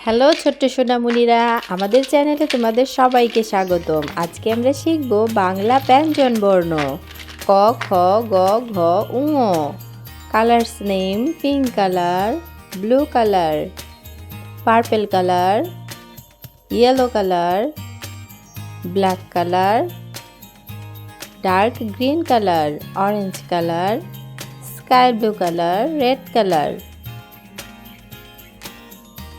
Hello ছোট্ট সোনামুনিরা আমাদের চ্যানেলে তোমাদের সবাইকে স্বাগতম। আজকে আমরা শিখব বাংলা ব্যঞ্জন বর্ণ। ক, খ, গ, ঘ, উ colours name pink colour blue colour purple colour yellow colour black colour dark green colour orange colour sky blue colour red colour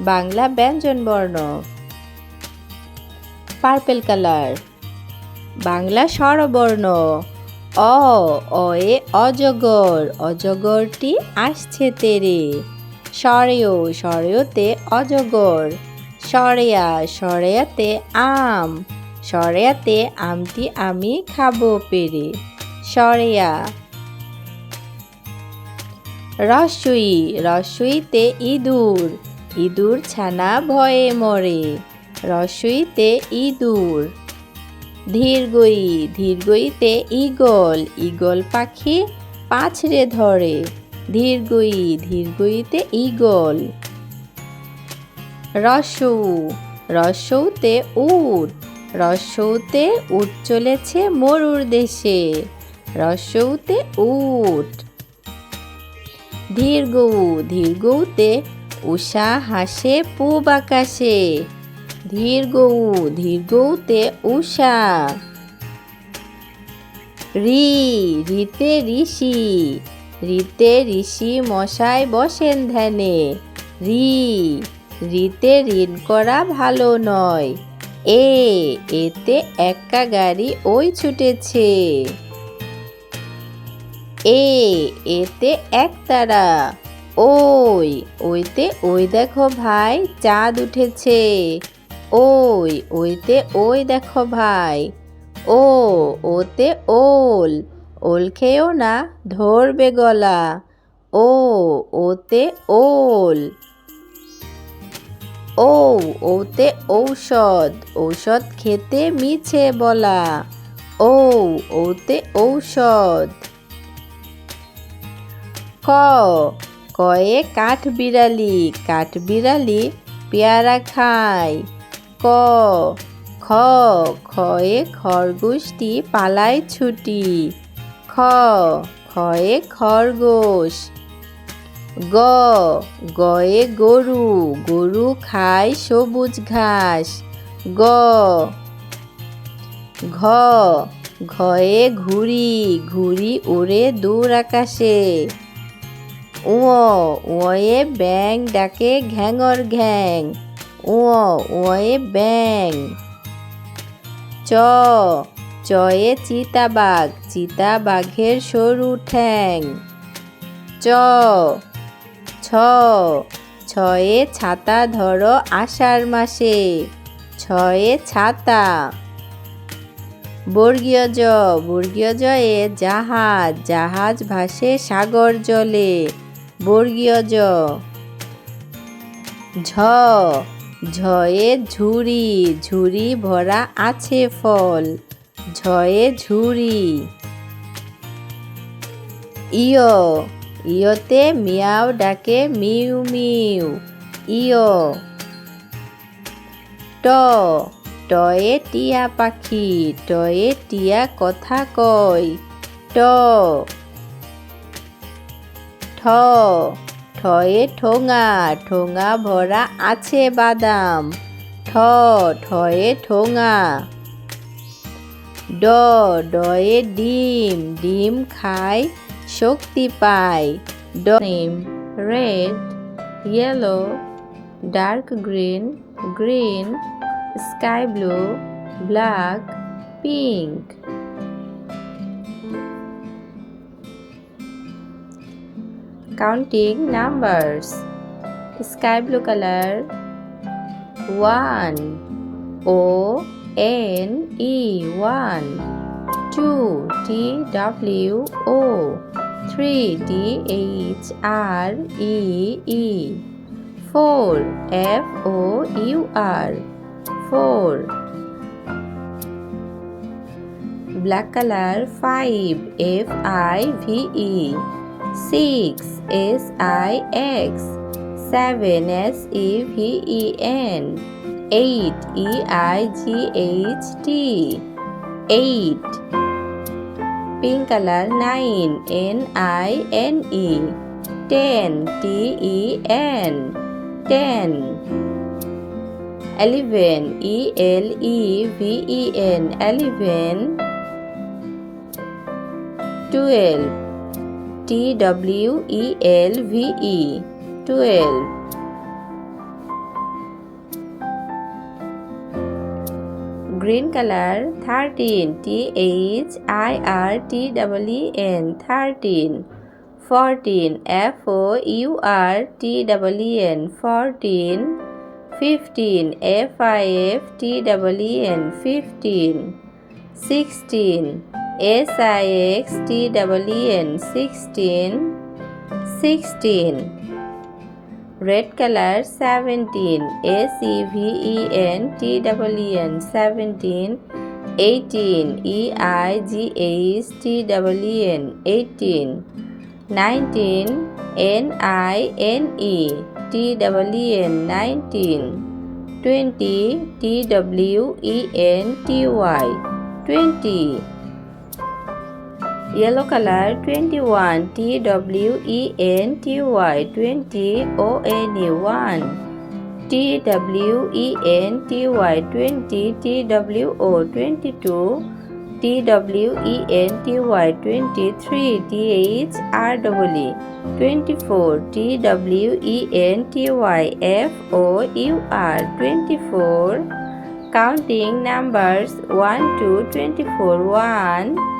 Bangla ব্যঞ্জন বর্ণ। পার্পেল কালার বাংলা স্বরবর্ণ। অ অয়ে অজগর, অজগরটি আসছে তেরে। সরেও সরেওতে অজগর। সরেয়া সরেয়াতে আম। সরেয়াতে আমটি আমি খাব পেরে। সরেয়া রসুই, রসুইতে ইঁদুর। ইঁদুর ছানা ভয়ে মরে, রসইতে ইঁদুর। ধীরগই ধীরগইতে ইগল ইগল পাখি পাছড়ে ধরে ধীরগই ধীরগইতে ইগল রসৌ, রসৌতে উট রসৌতে উট চলেছে মরুর দেশে, রসৌতে উট। ধীরগৌ ধীরগৌতে উষা হাসে, পূব আকাশে। ধীর গৌতে উষা। রি, রিতে ঋষি। রিতে ঋষি মশাই বসেন ধ্যানে। রি, রিতে ঋণ করা ভালো নয়। এ, এতে একা গাড়ি ওই ছুটেছে। এ, এতে একতারা ওই, ওইতে ওই দেখো ভাই, চাঁদ উঠেছে। ওই, ওইতে ওই দেখো ভাই। ও, ওতে ওল ওল খেয়েও না, ধরবে গলা। ও, ওতে ওল। ও, ওতে ঔষধ ঔষধ খেতে মিছে বলা। ও, ওতে ঔষধ। ক কয়ে কাঠ বিড়ালি কাঠ বিড়ালি পেয়ারা খায়। ক, খ খয়ে খরগোশটি পালায় ছুটি। খ খয়ে খরগোশ। গ, গয়ে গরু গরু খায় সবুজ ঘাস। গ, ঘ, ঘয়ে ঘুড়ি ঘুড়ি উড়ে দূর আকাশে। উঁ উঁয়ে ব্যাং ডাকে ঘ্যাঙর ঘ্যাং। উঁ উঁয়ে ব্যাং। চ, চয়ে চিতাবাঘ, চিতাবাঘের সরু ঠ্যাং। চ, ছ, ছয়ে ছাতা ধরো আষাঢ় মাসে, ছয়ে ছাতা। বর্গীয় জ, বর্গীয় জয়ে জাহাজ জাহাজ ভাসে সাগর জলে। বর্গীয় জ। ঝ। ঝয়ে ঝুড়ি ঝুড়ি ভরা আছে ফল। ঝয়ে ঝুড়ি। ইয়। ইয়তে মিয়াও ডাকে মিউ মিউ। ইয়। ট। টয়ে টিয়া পাখি, টয়ে টিয়া কথা কয়। ট। ঠ ঠয়ে ঠোঙা ঠোঙা ভরা আছে বাদাম। ঠ ঠয়ে ঠোঙা। ড ডয়ে ডিম ডিম খায়, শক্তি পায়। ডিম, red, yellow, dark green green, sky blue, black, pink. Counting numbers. Sky blue color. 1 o. N. E. 1 2 t. W. O. 3 d. H. R. E. E. 4 f. O. U. R. 4 black color 5 f. I. V. E 6 S I X. Seven S E V E N. Eight E I G H T. Eight. Pink color nine. N I N E. Ten. T E N. Ten. Eleven. E L E V E N. Eleven. Twelve T W E L V E twelve green color 13 T H I R T W E N 13 14 F O U R T W E N 14 15 F I F T W E N 15 16 W E N 16 16 red color 17 S E V E N T W E N 17 18 E I G H T W E N 18 19 N I N E T W E N 19 20 T W E N T Y 20 yellow color 21 T W E N T Y 20 O N E 1 T W E N T Y 20 T W O 22 T W E N T Y 23 T H R W. E 24 T W E N T Y F O U R. 24 counting numbers 1 to 24 1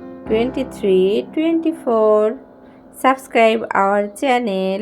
Twenty three twenty four subscribe our channel